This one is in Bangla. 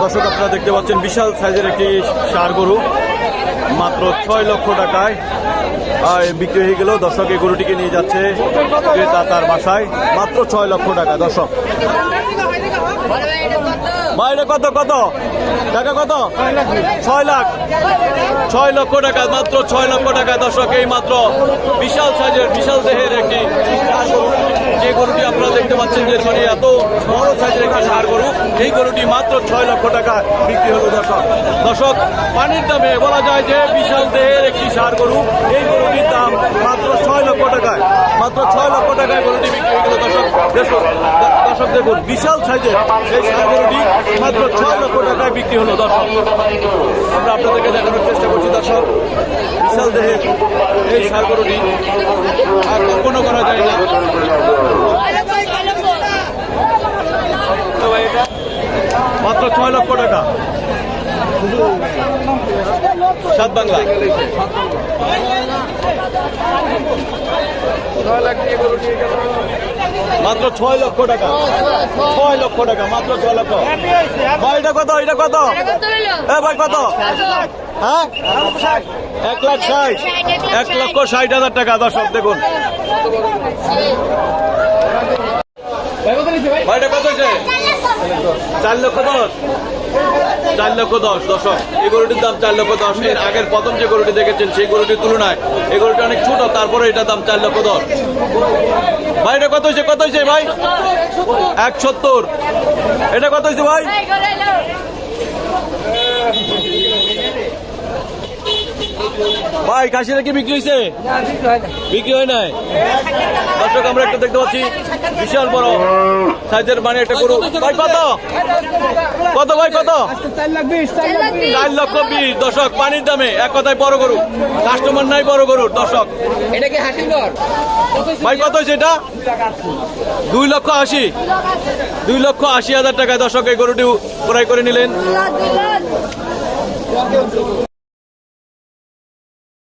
দর্শক, আপনারা দেখতে পাচ্ছেন বিশাল সাইজের একটি সার গরু, মাত্র ছয় লক্ষ টাকায় বিক্রি হয়ে গেল। দর্শক, এই গরুটিকে নিয়ে যাচ্ছে ক্রেতা তার বাসায়, মাত্র ছয় লক্ষ টাকা। দর্শক এটা কত কত? টাকা কত? ছয় লাখ। ছয় লক্ষ টাকা, মাত্র ছয় লক্ষ টাকা। দর্শক, এই মাত্র বিশাল সাইজের, বিশাল দেহের একটি যে গরুটি দেখতে পাচ্ছেন যে মানে এত বড় সাইজের একটি সার গরু, এই গরুটি মাত্র ছয় লক্ষ টাকা বিক্রি হলো দর্শক। দর্শক, পানির দামে বলা যায় যে বিশাল দেহের একটি সার গরু, এই গরুটির দাম মাত্র ছয় লক্ষ টাকায়, মাত্র ছয় লক্ষ টাকায় গরুটি বিক্রি হয়ে গেল দর্শক। দর্শক দেখুন, বিশাল সাইজের এই সার গরুটি মাত্র ছয় লক্ষ টাকায় বিক্রি হলো দর্শক। আমরা আপনাদেরকে দেখানোর চেষ্টা করছি দর্শক, বিশাল দেহের এই সার গরুটি আর কল্পনা করা যায় না মাত্র সাত বাংলা। মাত্র ছয় লক্ষ টাকা। ছয় লক্ষ টাকা, মাত্র ছয় লক্ষ। এটা কত? এটা কত? ভাই, কত? হ্যাঁ? এক লাখ ষাট। এক লক্ষ ষাট হাজার টাকা, দর্শক, দেখুন। ভাইটা কত হয়েছে? চার লক্ষ দশ। চার লক্ষ দশ দশক এই গরুটির দাম চার লক্ষ দশ। এর আগের প্রথম যে গরুটি দেখেছেন, সেই গরুটির তুলনায় এই গরুটি অনেক ছোট, তারপরে এটার দাম চার লক্ষ দশ। ভাই, এটা কত হয়েছে? কত হয়েছে ভাই? এক সত্তর। এটা কত হয়েছে ভাই? ভাই কাশিরা কি বিক্রি হয়েছে বিক্রি হয় নাই? দর্শক আমরা একটা দেখতে পাচ্ছি। বিশাল বড় সাইজের মানে একটা গরু। ভাই কত? কত ভাই কত? চার লক্ষ বিশ। দর্শক পানির দামে এক কথায় বড় গরু। কাস্টমার নাই বড় গরুর দর্শক। এটা কি হাসির ভাই কত হয়েছে এটা? দুই লক্ষ আশি। দুই লক্ষ আশি হাজার টাকায় দর্শক এই গরুটি ক্রয় করে নিলেন।